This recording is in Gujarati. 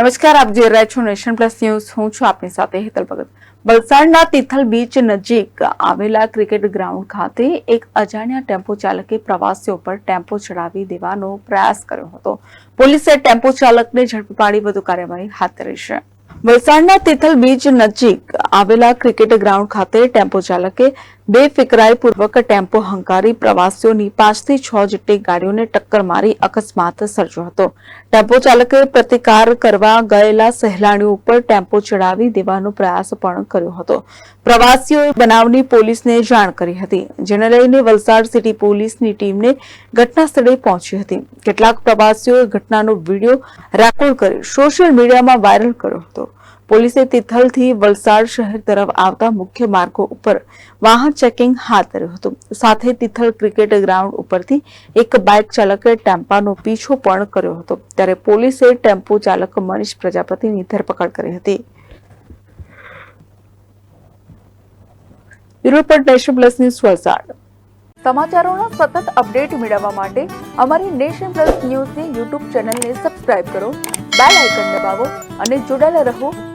નમસ્કાર, આપ જોઈ રહ્યા છો નેશન પ્લસ ન્યૂઝ. હું છું આપની સાથે હેતલ ભગત. વલસાડના તિથલ બીચ નજીક આવેલા ક્રિકેટ ગ્રાઉન્ડ ખાતે એક અજાણ્યા ટેમ્પો ચાલકે પ્રવાસીઓ પર ટેમ્પો ચડાવી દેવાનો પ્રયાસ કર્યો હતો. પોલીસે ટેમ્પો ચાલકને ઝડપી પાડી વધુ કાર્યવાહી હાથ ધરી છે. વલસાડના તિથલ બીચ નજીક આવેલા ક્રિકેટ ગ્રાઉન્ડ ખાતે ટેમ્પો ચાલકે બેફિકરાઈપૂર્વક ટેમ્પો હંકારી પ્રવાસીઓની પાંચથી છ જેટલી ગાડીઓને ટક્કર મારી અકસ્માત સર્જ્યો હતો. ટેમ્પો ચાલકે પ્રતિકાર કરવા ગયેલા સહેલાણીઓ ઉપર ટેમ્પો ચડાવી દેવાનો પ્રયાસ પણ કર્યો હતો. પ્રવાસીઓએ બનાવની પોલીસને જાણ કરી હતી, જેને લઈને વલસાડ સિટી પોલીસની ટીમને ઘટના સ્થળે પહોંચી હતી. કેટલાક પ્રવાસીઓએ ઘટનાનો વીડિયો રેકોર્ડ કરી સોશિયલ મીડિયામાં વાયરલ કર્યો હતો. પોલીસે તિથલથી વલસાડ શહેર તરફ આવતા મુખ્ય માર્ગો ઉપર વાહન ચેકિંગ હાથ ધર્યું હતું. સાથે તિથલ ક્રિકેટ ગ્રાઉન્ડ ઉપરથી એક બાઇક ચાલકે ટેમ્પાનો પીછો પણ કર્યો હતો. ત્યારે પોલીસે ટેમ્પો ચાલક મનીષ પ્રજાપતિની ધરપકડ કરી હતી. બ્યુરો પર નેશન પ્લસ ન્યૂઝ વલસાડ. સમાચારોના સતત અપડેટ મેળવવા માટે અમારી નેશન પ્લસ ન્યૂઝની યુટ્યુબ ચેનલને સબસ્ક્રાઇબ કરો, બેલ આઇકન દબાવો અને જોડાયેલા રહો